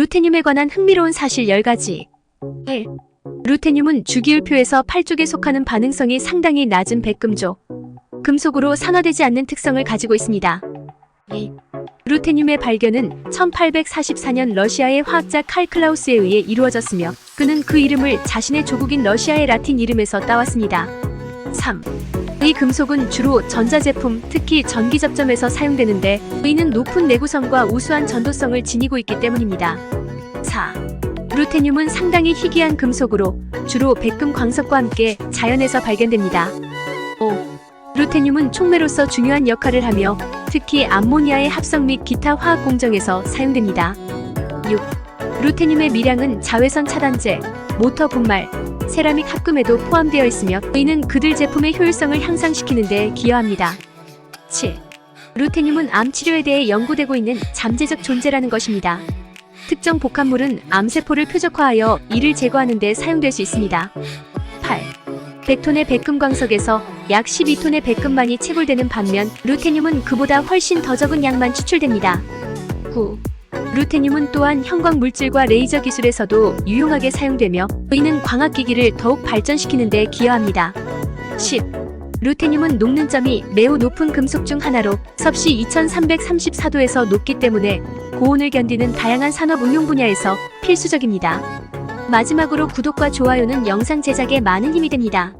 루테늄에 관한 흥미로운 사실 10가지. 1. 루테늄은 주기율표에서 8쪽에 속하는 반응성이 상당히 낮은 백금족. 금속으로 산화되지 않는 특성을 가지고 있습니다. 2. 루테늄의 발견은 1844년 러시아의 화학자 칼 클라우스에 의해 이루어졌으며 그는 그 이름을 자신의 조국인 러시아의 라틴 이름에서 따왔습니다. 3. 이 금속은 주로 전자제품, 특히 전기 접점에서 사용되는데 이는 높은 내구성과 우수한 전도성을 지니고 있기 때문입니다. 4. 루테늄은 상당히 희귀한 금속으로 주로 백금 광석과 함께 자연에서 발견됩니다. 5. 루테늄은 촉매로서 중요한 역할을 하며 특히 암모니아의 합성 및 기타 화학 공정에서 사용됩니다. 6. 루테늄의 미량은 자외선 차단제, 모터 분말, 세라믹 합금에도 포함되어 있으며 이는 그들 제품의 효율성을 향상시키는 데 기여합니다. 7. 루테늄은 암 치료에 대해 연구되고 있는 잠재적 존재라는 것입니다. 특정 복합물은 암세포를 표적화하여 이를 제거하는 데 사용될 수 있습니다. 8. 100톤의 백금 광석에서 약 12톤의 백금만이 채굴되는 반면 루테늄은 그보다 훨씬 더 적은 양만 추출됩니다. 9. 루테늄은 또한 형광 물질과 레이저 기술에서도 유용하게 사용되며 이는 광학기기를 더욱 발전시키는 데 기여합니다. 10. 루테늄은 녹는 점이 매우 높은 금속 중 하나로 섭씨 2334도에서 높기 때문에 고온을 견디는 다양한 산업 응용 분야에서 필수적입니다. 마지막으로 구독과 좋아요는 영상 제작에 많은 힘이 됩니다.